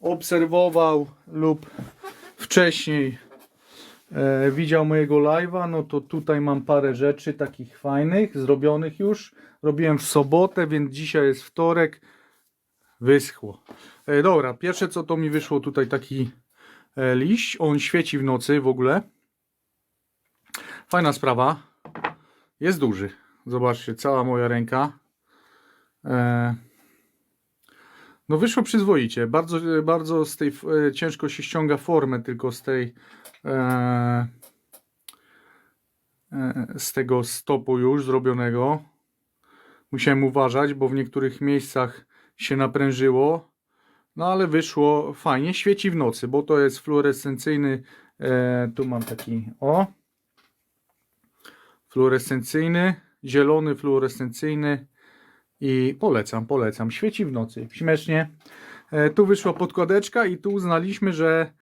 obserwował lub wcześniej e, widział mojego live'a, no to tutaj mam parę rzeczy takich fajnych, zrobionych już. Robiłem w sobotę, więc dzisiaj jest wtorek. Wyschło. E, dobra, pierwsze co to mi wyszło tutaj taki e, liść. On świeci w nocy w ogóle. Fajna sprawa. Jest duży. Zobaczcie, cała moja ręka. E, no wyszło przyzwoicie. Bardzo, bardzo z tej e, ciężko się ściąga formę tylko z tej e, e, z tego stopu już zrobionego. Musiałem uważać, bo w niektórych miejscach się naprężyło. No ale wyszło fajnie. Świeci w nocy, bo to jest fluorescencyjny. E, tu mam taki o. Fluorescencyjny, zielony fluorescencyjny i polecam, polecam. Świeci w nocy, śmiesznie. E, tu wyszła podkładeczka i tu uznaliśmy, że